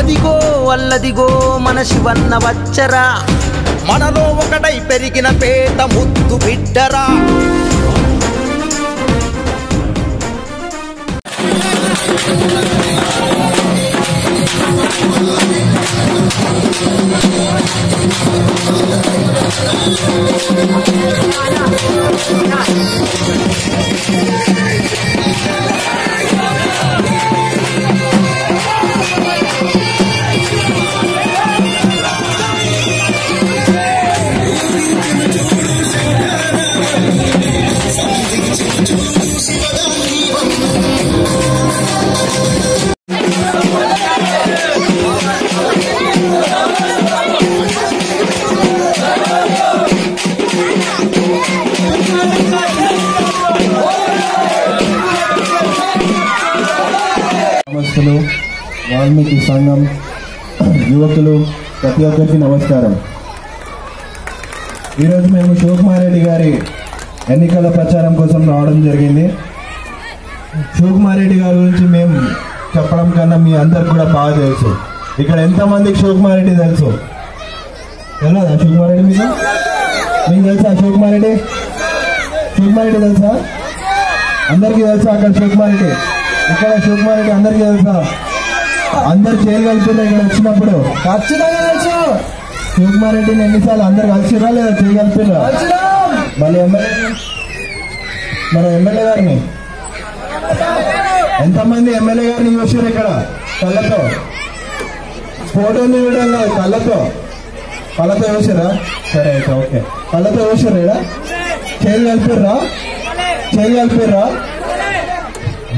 మల్లదిగో మన శివన్న వచ్చరా. మనలో ఒకటై పెరిగిన పేట ముద్దు బిడ్డరా. నమస్తులు వాల్మీకి సంఘం యువకులు ప్రతి ఒక్కరికి నమస్కారం. ఈరోజు మేము శివకుమారెడ్డి గారి ఎన్నికల ప్రచారం కోసం రావడం జరిగింది. శివకుమారెడ్డి గారి గురించి మేము చెప్పడం కన్నా మీ అందరికి కూడా బాగా తెలుసు. ఇక్కడ ఎంతమందికి శివకుమారెడ్డి తెలుసు? తెలియదా శివకుమారెడ్డి మీకు? మీకు తెలుసా శివకుమారెడ్డి? శివకుమారెడ్డి తెలుసా? అందరికీ తెలుసా అక్కడ శివకుమారెడ్డి? ఇక్కడ శివకుమారెడ్డి అందరికీ తెలుసా? అందరు చేయగలుగుతున్నారు ఇక్కడ వచ్చినప్పుడు ఖచ్చితంగా తెలుసు శివకుమారెడ్డిని ఎన్నిసార్లు అందరు కలిసిరా లేదా చేయగలుగుతున్నా మళ్ళీ ఎమ్మెల్యే మన ఎమ్మెల్యే గారిని. ఎంతమంది ఎమ్మెల్యే గారిని చూసారు ఇక్కడ? కళ్ళతో. ఫోటోలు ఇవ్వడం కాదు కళ్ళతో. కళ్ళతో చూసారా సరే అయితే ఓకే. కళ్ళతో చూసారా ఇక్కడ? చేయగలిపిర్రా చేయగలిపిర్రా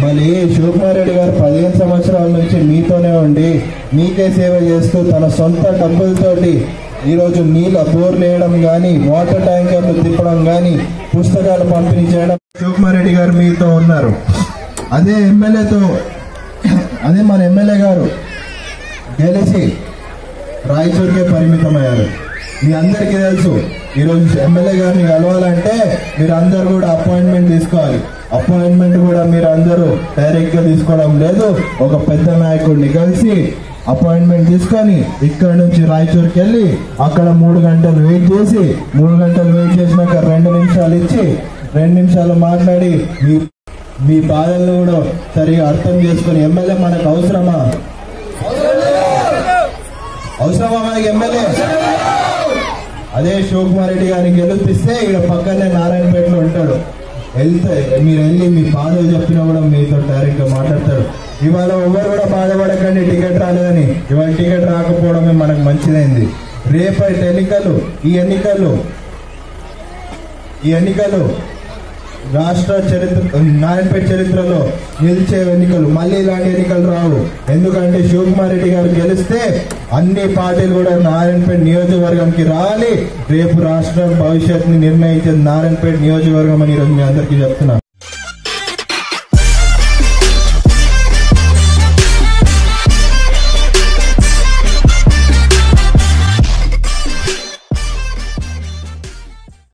మళ్ళీ శివకుమారెడ్డి గారు పదిహేను సంవత్సరాల నుంచి మీతోనే ఉండి మీకే సేవ చేస్తూ తన సొంత డబ్బులతోటి ఈరోజు నీళ్ళ బోర్లు వేయడం కానీ వాటర్ ట్యాంకర్లు తిప్పడం కానీ పుస్తకాలు పంపిణీ చేయడం శివకుమారెడ్డి గారు మీతో ఉన్నారు. అదే ఎమ్మెల్యేతో అదే మన ఎమ్మెల్యే గారు గెలిచి రాయచూరుకే పరిమితమయ్యారు. మీ అందరికీ తెలుసు ఈరోజు ఎమ్మెల్యే గారిని కలవాలంటే మీరు అందరు కూడా అపాయింట్మెంట్ తీసుకోవాలి. అపాయింట్మెంట్ కూడా మీరు అందరూ డైరెక్ట్గా తీసుకోవడం లేదు. ఒక పెద్ద నాయకుడిని కలిసి అపాయింట్మెంట్ తీసుకొని ఇక్కడ నుంచి రాయచూర్కి వెళ్ళి అక్కడ మూడు గంటలు వెయిట్ చేసి మూడు గంటలు వెయిట్ చేసినాక రెండు నిమిషాలు ఇచ్చి రెండు నిమిషాలు మాట్లాడి మీ మీ బాధలను కూడా సరిగా అర్థం చేసుకుని ఎమ్మెల్యే మనకు అవసరమా? అవసరమా మనకి ఎమ్మెల్యే? అదే శివకుమార్ రెడ్డి గారిని గెలిపిస్తే ఇక్కడ పక్కనే నారాయణపేటలో ఉంటాడు. వెళ్తే మీరు వెళ్ళి మీ బాధలు చెప్పినా కూడా మీతో డైరెక్ట్గా మాట్లాడతారు. ఇవాళ ఎవరు కూడా బాధపడకండి టికెట్ రాలేదని. ఇవాళ టికెట్ రాకపోవడమే మనకు మంచిదైంది. రేపటి ఎన్నికలు ఈ ఎన్నికలు ఈ ఎన్నికలు రాష్ట్ర చరిత్ర నారాయణపేట చరిత్రలో నిలిచే ఎన్నికలు మళ్ళీ ఇలాంటి ఎన్నికలు రావు. ఎందుకంటే శివకుమార్ రెడ్డి గారు గెలిస్తే అన్ని పార్టీలు కూడా నారాయణపేట నియోజకవర్గంకి రావాలి రేపు రాష్ట్ర భవిష్యత్తుని నిర్ణయించేది నారాయణపేట నియోజకవర్గం అని ఈరోజు మీ అందరికీ చెప్తున్నా.